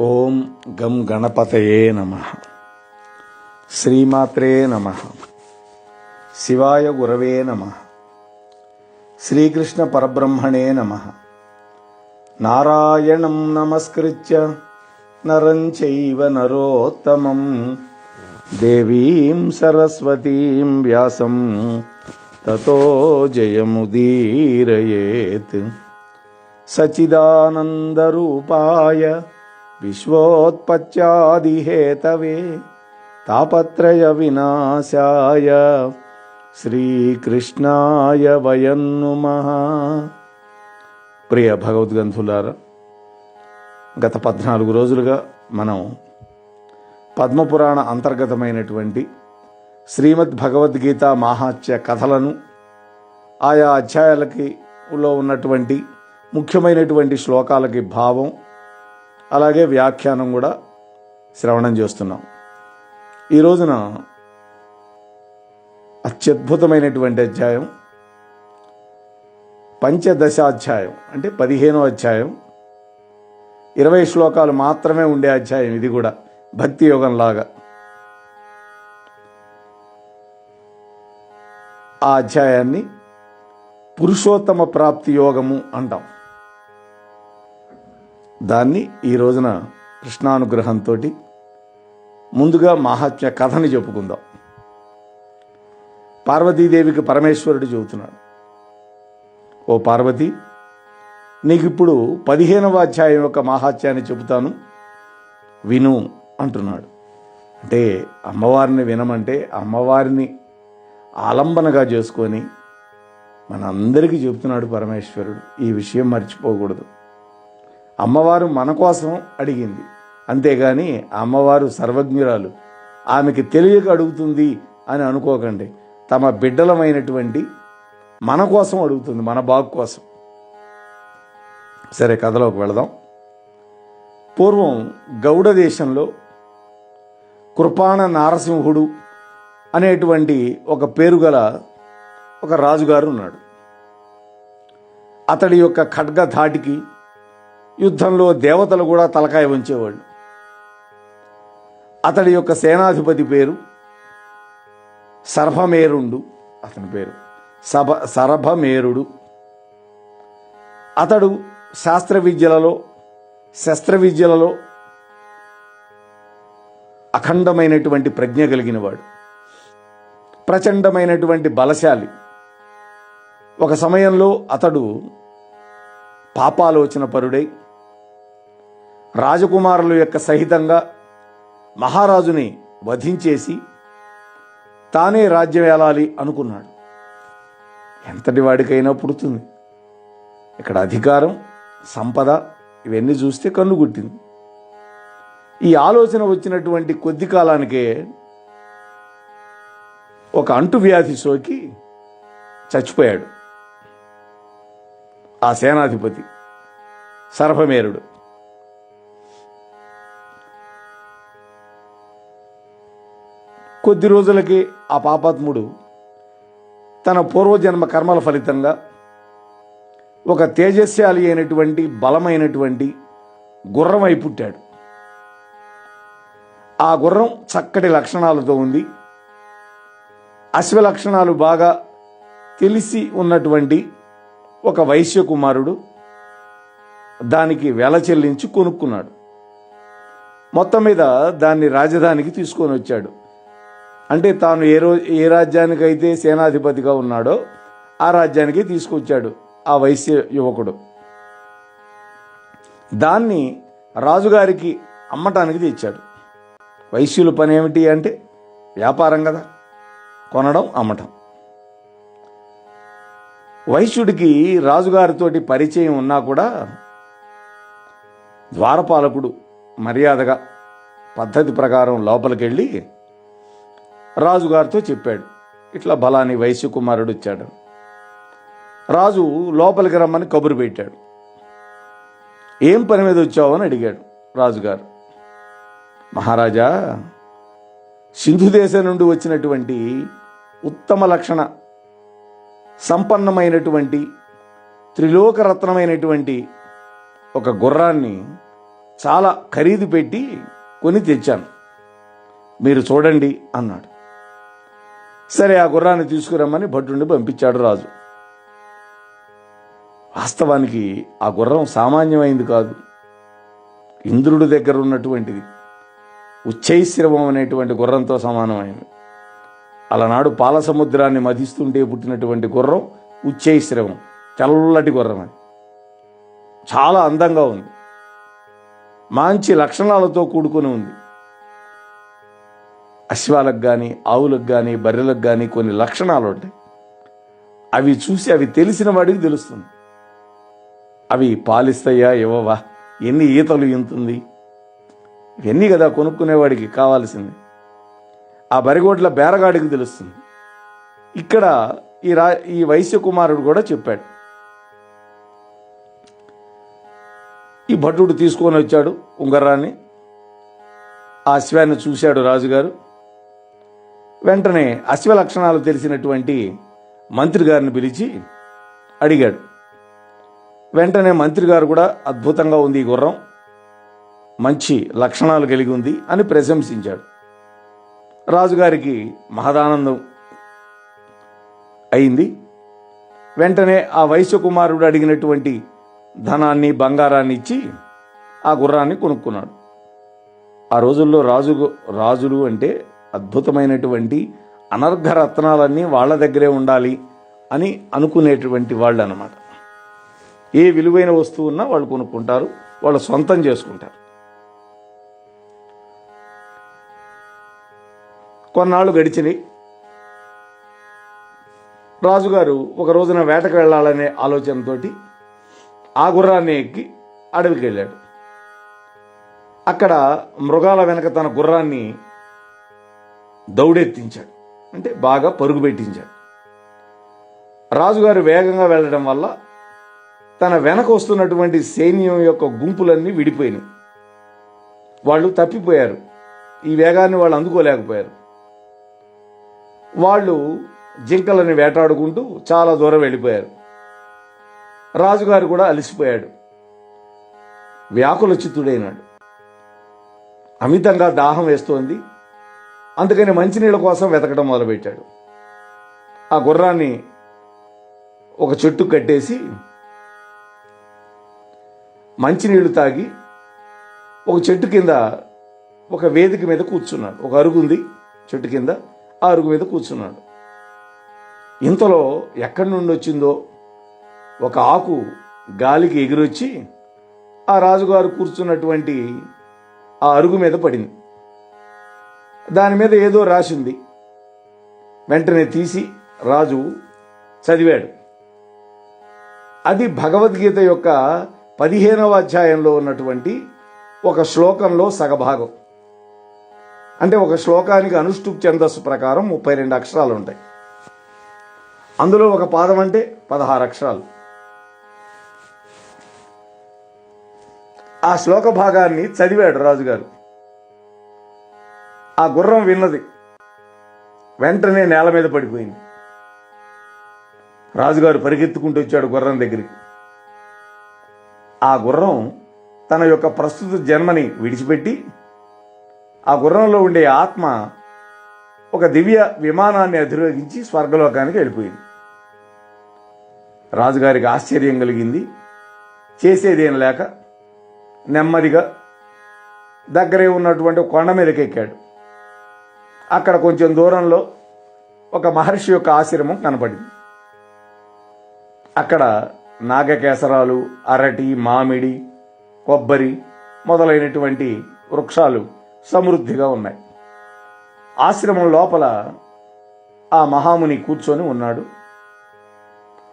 ఓం గం గణపతయే నమ. శ్రీమాత్రే నమ. శివాయ గురవే నమ. శ్రీకృష్ణ పరబ్రహ్మణే నమ. నారాయణం నమస్కృత్య నరం చైవ నరోత్తమం. దేవీం సరస్వతీం వ్యాసం. తతో జయముదీరయేత్. సచిదానందరూపాయ విశ్వోత్పత్యాదిహేతవే తాపత్రయ వినాశాయ శ్రీకృష్ణాయ వయన్నుమః ప్రియ భగవద్గంధులారా గత పద్నాలుగు రోజులుగా మనం పద్మపురాణ అంతర్గతమైనటువంటి శ్రీమద్ భగవద్గీత మహాత్య కథలను ఆయా అధ్యాయాలకి లో ఉన్నటువంటి ముఖ్యమైనటువంటి శ్లోకాలకి భావం అలాగే వ్యాఖ్యానం కూడా శ్రవణం చేస్తున్నాం. ఈ రోజున అత్యద్భుతమైనటువంటి అధ్యాయం పంచదశాధ్యాయం అంటే పదిహేనో అధ్యాయం ఇరవై శ్లోకాలు మాత్రమే ఉండే అధ్యాయం ఇది కూడా భక్తి యోగం లాగా ఆ అధ్యాయాన్ని పురుషోత్తమ ప్రాప్తి యోగము అంటాం. దాన్ని ఈ రోజున కృష్ణానుగ్రహంతో ముందుగా మహాత్మ్య కథని చెప్పుకుందాం. పార్వతీదేవికి పరమేశ్వరుడు చెబుతున్నాడు. ఓ పార్వతి నీకు ఇప్పుడు పదిహేనవ అధ్యాయం యొక్క మహాత్యాన్ని చెబుతాను. విను అంటున్నాడు. అంటే అమ్మవారిని వినమంటే అమ్మవారిని ఆలంబనగా చేసుకొని మనందరికీ చెబుతున్నాడు పరమేశ్వరుడు. ఈ విషయం మర్చిపోకూడదు. అమ్మవారు మన కోసం అడిగింది. అంతేగాని అమ్మవారు సర్వజ్ఞురాలు. ఆమెకి తెలియక అడుగుతుంది అని అనుకోకండి. తమ బిడ్డలమైనటువంటి మన కోసం అడుగుతుంది మన బాగు కోసం. సరే కథలోకి వెళదాం. పూర్వం గౌడ దేశంలో కృపాణ నారసింహుడు అనేటువంటి ఒక పేరుగల ఒక రాజుగారు ఉన్నాడు. అతడి యొక్క ఖడ్గ ధాటికి యుద్ధంలో దేవతలు కూడా తలకాయ ఉంచేవాడు అతడి యొక్క సేనాధిపతి పేరు సర్భమేరుండు అతని పేరు. సభ సరభమేరుడు. అతడు శాస్త్ర విద్యలలో శస్త్ర విద్యలలో అఖండమైనటువంటి ప్రజ్ఞ కలిగినవాడు. ప్రచండమైనటువంటి బలశాలి. ఒక సమయంలో అతడు పాపాలోచన పరుడై రాజకుమారుల యొక్క సహితంగా మహారాజుని వధించేసి తానే రాజ్యం ఏలాలి అనుకున్నాడు. ఎంతటి వాడికైనా పుడుతుంది. ఇక్కడ అధికారం సంపద ఇవన్నీ చూస్తే కన్ను గుట్టింది. ఈ ఆలోచన వచ్చినటువంటి కొద్ది కాలానికే ఒక అంటువ్యాధి సోకి చచ్చిపోయాడు. ఆ సేనాధిపతి సర్భమేరుడు కొద్ది రోజులకి ఆ పాపాత్ముడు తన పూర్వజన్మ కర్మల ఫలితంగా ఒక తేజస్శాలి అయినటువంటి బలమైనటువంటి గుర్రమై పుట్టాడు. ఆ గుర్రం చక్కటి లక్షణాలతో ఉంది. అశ్వ లక్షణాలు బాగా తెలిసి ఉన్నటువంటి ఒక వైశ్య కుమారుడు దానికి వెల చెల్లించి కొనుక్కున్నాడు. మొత్తం మీద దాన్ని రాజధానికి తీసుకొని వచ్చాడు. అంటే తాను ఏ రో ఏ రాజ్యానికైతే సేనాధిపతిగా ఉన్నాడో ఆ రాజ్యానికి తీసుకొచ్చాడు ఆ వైశ్య యువకుడు. దాన్ని రాజుగారికి అమ్మటానికి తెచ్చాడు. వైశ్యుల పని ఏమిటి అంటే వ్యాపారం కదా కొనడం అమ్మటం. వైశ్యుడికి రాజుగారితోటి పరిచయం ఉన్నా కూడా ద్వారపాలకుడు మర్యాదగా పద్ధతి ప్రకారం లోపలికెళ్ళి రాజుగారితో చెప్పాడు. ఇట్లా బలాని వైశ్య కుమారుడు వచ్చాడు. రాజు లోపలికి రమ్మని కబురు పెట్టాడు. ఏం పని మీద వచ్చావు అని అడిగాడు రాజుగారు. మహారాజా సింధు దేశం నుండి వచ్చినటువంటి ఉత్తమ లక్షణ సంపన్నమైనటువంటి త్రిలోకరత్నమైనటువంటి ఒక గుర్రాన్ని చాలా ఖరీదు పెట్టి కొని తెచ్చాను. మీరు చూడండి అన్నాడు. సరే ఆ గుర్రాన్ని తీసుకురమ్మని భటుడిని పంపించాడు రాజు. వాస్తవానికి ఆ గుర్రం సామాన్యమైంది కాదు. ఇంద్రుడి దగ్గర ఉన్నటువంటిది. ఉచ్చైశ్రవం అనేటువంటి గుర్రంతో సమానమైనది అలనాడు పాల సముద్రాన్ని మధిస్తుంటే పుట్టినటువంటి గుర్రం ఉచ్చైశ్రవం. తెల్లటి గుర్రం అది. చాలా అందంగా ఉంది. మంచి లక్షణాలతో కూడుకొని ఉంది. అశ్వాలకు కానీ ఆవులకు కానీ బర్రెలకు కానీ కొన్ని లక్షణాలు ఉంటాయి. అవి చూసి అవి తెలిసిన వాడికి తెలుస్తుంది. అవి పాలిస్తాయా ఇవ్వవా ఎన్ని ఈతలు ఇంతుంది? ఇవన్నీ కదా కొనుక్కునేవాడికి కావాల్సింది. ఆ బరిగోట్ల బేరగాడికి తెలుస్తుంది. ఇక్కడ ఈ రా ఈ వైశ్య కుమారుడు కూడా చెప్పాడు. ఈ భటుడు తీసుకొని వచ్చాడు ఉంగరాన్ని. ఆ అశ్వాన్ని చూశాడు రాజుగారు. వెంటనే అశ్వ లక్షణాలు తెలిసినటువంటి మంత్రి గారిని పిలిచి అడిగాడు. వెంటనే మంత్రి గారు కూడా అద్భుతంగా ఉంది ఈ గుర్రం. మంచి లక్షణాలు కలిగి ఉంది అని ప్రశంసించాడు. రాజుగారికి మహదానందం అయింది. వెంటనే ఆ వైశ్య కుమారుడు అడిగినటువంటి ధనాన్ని బంగారాన్ని ఇచ్చి ఆ గుర్రాన్ని కొనుక్కున్నాడు. ఆ రోజుల్లో రాజు రాజులు అంటే అద్భుతమైనటువంటి అనర్ఘ రత్నాలన్నీ వాళ్ళ దగ్గరే ఉండాలి అని అనుకునేటువంటి వాళ్ళు అనమాట ఏ విలువైన వస్తువు ఉన్నా వాళ్ళు కొనుక్కుంటారు వాళ్ళు సొంతం చేసుకుంటారు. కొన్నాళ్ళు గడిచినాయి. రాజుగారు ఒక రోజున వేటకు వెళ్ళాలనే ఆలోచనతో ఆ గుర్రాన్ని ఎక్కి అడవికి వెళ్ళాడు. అక్కడ మృగాల వెనక తన గుర్రాన్ని దౌడెత్తించాడు. అంటే బాగా పరుగు పెట్టించాడు. రాజుగారు వేగంగా వెళ్ళడం వల్ల తన వెనక వస్తున్నటువంటి సైన్యం యొక్క గుంపులన్నీ విడిపోయినాయి. వాళ్ళు తప్పిపోయారు. ఈ వేగాన్ని వాళ్ళు అందుకోలేకపోయారు. వాళ్ళు జింకలని వేటాడుకుంటూ చాలా దూరం వెళ్ళిపోయారు. రాజుగారు కూడా అలసిపోయాడు. వ్యాకుల చిత్తుడైనాడు అమితంగా దాహం వేస్తోంది. అందుకని మంచినీళ్ళ కోసం వెతకడం మొదలుపెట్టాడు. ఆ గుర్రాన్ని ఒక చెట్టు కట్టేసి మంచినీళ్ళు తాగి ఒక చెట్టు కింద ఒక వేదిక మీద కూర్చున్నాడు. ఒక అరుగు ఉంది చెట్టు కింద ఆ అరుగు మీద కూర్చున్నాడు. ఇంతలో ఎక్కడి నుండి వచ్చిందో ఒక ఆకు గాలికి ఎగిరొచ్చి ఆ రాజుగారు కూర్చున్నటువంటి ఆ అరుగు మీద పడింది. దాని మీద ఏదో రాసింది. వెంటనే తీసి రాజు చదివాడు. అది భగవద్గీత యొక్క పదిహేనవ అధ్యాయంలో ఉన్నటువంటి ఒక శ్లోకంలో సగభాగం. అంటే ఒక శ్లోకానికి అనుష్ఠుప్ ఛందస్సు ప్రకారం ముప్పై రెండు అక్షరాలు ఉంటాయి. అందులో ఒక పాదం అంటే పదహారు అక్షరాలు. ఆ శ్లోక భాగాన్ని చదివాడు రాజుగారు. ఆ గుర్రం విన్నది. వెంటనే నేల మీద పడిపోయింది. రాజుగారు పరిగెత్తుకుంటూ వచ్చాడు గుర్రం దగ్గరికి. ఆ గుర్రం తన యొక్క ప్రస్తుత జన్మని విడిచిపెట్టి ఆ గుర్రంలో ఉండే ఆత్మ ఒక దివ్య విమానాన్ని అధిరోహించి స్వర్గలోకానికి వెళ్ళిపోయింది. రాజుగారికి ఆశ్చర్యం కలిగింది. చేసేదేం లేక నెమ్మదిగా దగ్గరే ఉన్నటువంటి కొండ మీదకి ఎక్కాడు. అక్కడ కొంచెం దూరంలో ఒక మహర్షి యొక్క ఆశ్రమం కనపడింది. అక్కడ నాగకేసరాలు అరటి మామిడి కొబ్బరి మొదలైనటువంటి వృక్షాలు సమృద్ధిగా ఉన్నాయి. ఆశ్రమం లోపల ఆ మహాముని కూర్చొని ఉన్నాడు.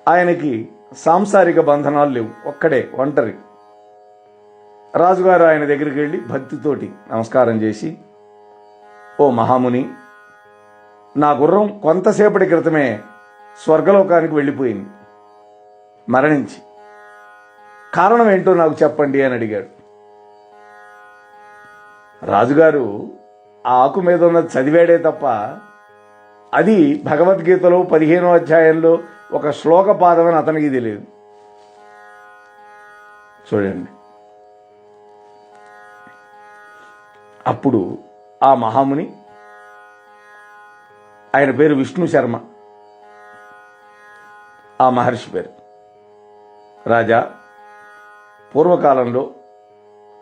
ఆయనకి సాంసారిక బంధనాలు లేవు ఒక్కడే ఒంటరి. రాజుగారు ఆయన దగ్గరికి వెళ్ళి భక్తితోటి నమస్కారం చేసి ఓ మహాముని నా గుర్రం కొంతసేపటి క్రితమే స్వర్గలోకానికి వెళ్ళిపోయింది. మరణించి. కారణం ఏంటో నాకు చెప్పండి అని అడిగాడు. రాజుగారు ఆ ఆకు మీద ఉన్నది చదివాడే తప్ప అది భగవద్గీతలో పదిహేనో అధ్యాయంలో ఒక శ్లోక పాదం అని అతనికి తెలియదు. చూడండి. అప్పుడు ఆ మహాముని. ఆయన పేరు విష్ణు శర్మ. ఆ మహర్షి పేరు. రాజా పూర్వకాలంలో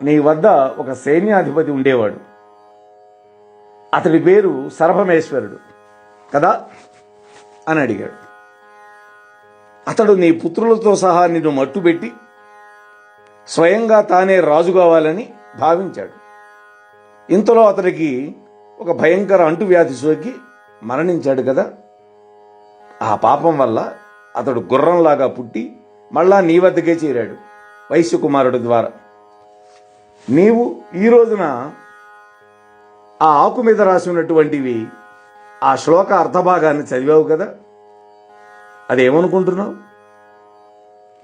నీ వద్ద ఒక సైన్యాధిపతి ఉండేవాడు. అతడి పేరు సర్వమేశ్వరుడు. కదా? అని అడిగాడు. అతడు నీ పుత్రులతో సహా నిన్ను మట్టుబెట్టి స్వయంగా తానే రాజు కావాలని భావించాడు. ఇంతలో అతడికి ఒక భయంకర అంటువ్యాధి సోకి మరణించాడు కదా. ఆ పాపం వల్ల అతడు గుర్రంలాగా పుట్టి మళ్ళా నీ వద్దకే చేరాడు వైశ్యకుమారుడు ద్వారా. నీవు ఈ రోజున ఆ ఆకు మీద రాసి ఉన్నటువంటివి ఆ శ్లోక అర్థభాగాన్ని చదివావు కదా. అదేమనుకుంటున్నావు?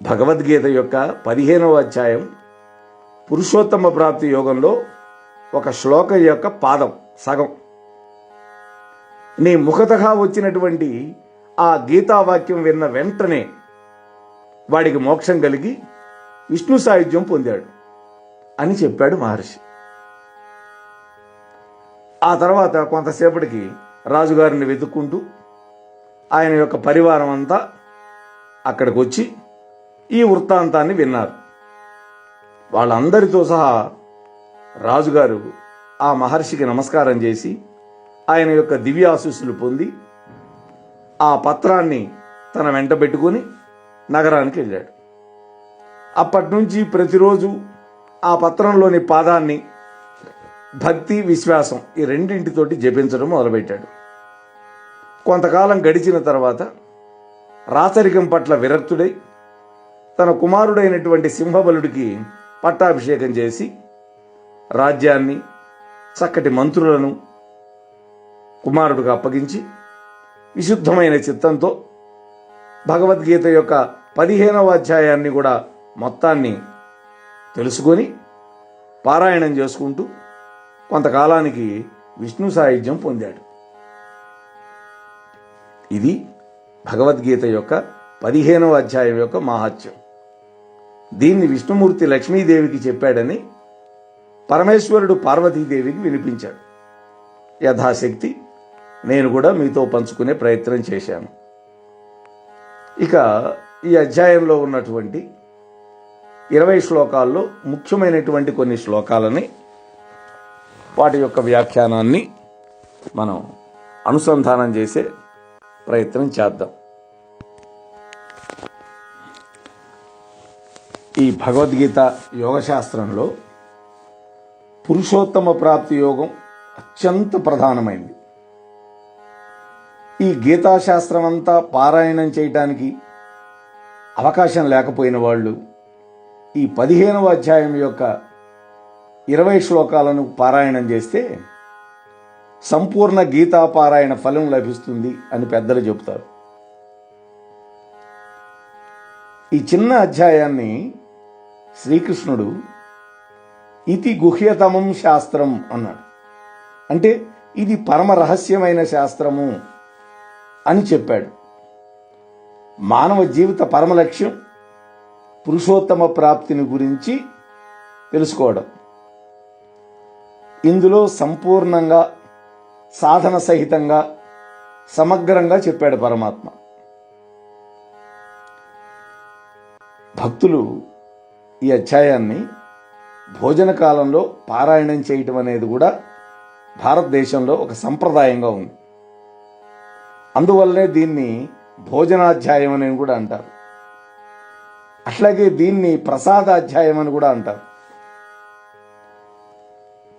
భగవద్గీత యొక్క పదిహేనవ అధ్యాయం పురుషోత్తమ ప్రాప్తి యోగంలో ఒక శ్లోకం యొక్క పాదం సగం. నీ ముఖతగా వచ్చినటువంటి ఆ గీతావాక్యం విన్న వెంటనే వాడికి మోక్షం కలిగి విష్ణు సాయుధ్యం పొందాడు అని చెప్పాడు మహర్షి. ఆ తర్వాత కొంతసేపటికి రాజుగారిని వెతుక్కుంటూ ఆయన యొక్క పరివారం అంతా అక్కడికి వచ్చి ఈ వృత్తాంతాన్ని విన్నారు. వాళ్ళందరితో సహా రాజుగారు ఆ మహర్షికి నమస్కారం చేసి ఆయన యొక్క దివ్యాశీస్సులు పొంది ఆ పత్రాన్ని తన వెంట పెట్టుకుని నగరానికి వెళ్ళాడు. అప్పటి నుంచి ప్రతిరోజు ఆ పత్రంలోని పాదాన్ని భక్తి విశ్వాసం ఈ రెండింటితోటి జపించడం మొదలుపెట్టాడు. కొంతకాలం గడిచిన తర్వాత రాచరికం పట్ల విరక్తుడై తన కుమారుడైనటువంటి సింహబలుడికి పట్టాభిషేకం చేసి రాజ్యాన్ని చక్కటి మంత్రులను కుమారుడికి అప్పగించి విశుద్ధమైన చిత్తంతో భగవద్గీత యొక్క పదిహేనవ అధ్యాయాన్ని కూడా మొత్తాన్ని తెలుసుకొని పారాయణం చేసుకుంటూ కొంతకాలానికి విష్ణు సాయుధ్యం పొందాడు. ఇది భగవద్గీత యొక్క పదిహేనవ అధ్యాయం యొక్క మహాత్యం. దీన్ని విష్ణుమూర్తి లక్ష్మీదేవికి చెప్పాడని పరమేశ్వరుడు పార్వతీదేవికి వినిపించాడు. యథాశక్తి నేను కూడా మీతో పంచుకునే ప్రయత్నం చేశాను. ఇక ఈ అధ్యాయంలో ఉన్నటువంటి ఇరవై శ్లోకాల్లో ముఖ్యమైనటువంటి కొన్ని శ్లోకాలని వాటి యొక్క వ్యాఖ్యానాన్ని మనం అనుసంధానం చేసే ప్రయత్నం చేద్దాం. ఈ భగవద్గీత యోగశాస్త్రంలో పురుషోత్తమ ప్రాప్తి యోగం అత్యంత ప్రధానమైంది. ఈ గీతాశాస్త్రం అంతా పారాయణం చేయటానికి అవకాశం లేకపోయిన వాళ్ళు ఈ పదిహేనవ అధ్యాయం యొక్క ఇరవై శ్లోకాలను పారాయణం చేస్తే సంపూర్ణ గీతా పారాయణ ఫలం లభిస్తుంది అని పెద్దలు చెబుతారు. ఈ చిన్న అధ్యాయాన్ని శ్రీకృష్ణుడు ఇతి గుహ్యతమం శాస్త్రం అన్నాడు. అంటే ఇది పరమ రహస్యమైన శాస్త్రము అని చెప్పాడు. మానవ జీవిత పరమ లక్ష్యం పురుషోత్తమ ప్రాప్తిని గురించి తెలుసుకోవడం. ఇందులో సంపూర్ణంగా సాధన సహితంగా సమగ్రంగా చెప్పాడు పరమాత్మ. భక్తులు ఈ అధ్యాయాన్ని భోజన కాలంలో పారాయణం చేయటం అనేది కూడా భారతదేశంలో ఒక సంప్రదాయంగా ఉంది. అందువల్లనే దీన్ని భోజనాధ్యాయం అని కూడా అంటారు. అట్లాగే దీన్ని ప్రసాదాధ్యాయం అని కూడా అంటారు.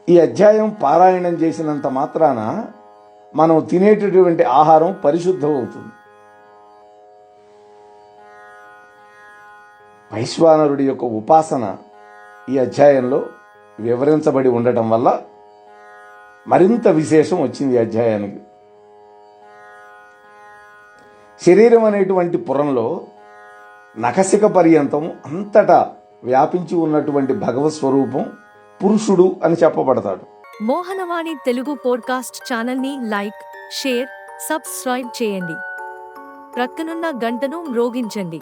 ఈ అధ్యాయం పారాయణం చేసినంత మాత్రాన మనం తినేటటువంటి ఆహారం పరిశుద్ధం అవుతుంది వైశ్వానరుడి యొక్క ఉపాసన ఈ అధ్యాయంలో వివరించబడి ఉండటం వల్ల మరింత విశేషం వచ్చింది ఈ అధ్యాయానికి. శరీరం అనేటువంటి పురంలో నఖసిక పర్యంతం అంతటా వ్యాపించి ఉన్నటువంటి భగవత్ స్వరూపం పురుషుడు అని చెప్పబడతాడు. మోహనవాణి తెలుగు పోడ్కాస్ట్ ఛానల్ని లైక్ షేర్ సబ్స్క్రైబ్ చేయండి. ప్రక్కనున్న గంటను మ్రోగించండి.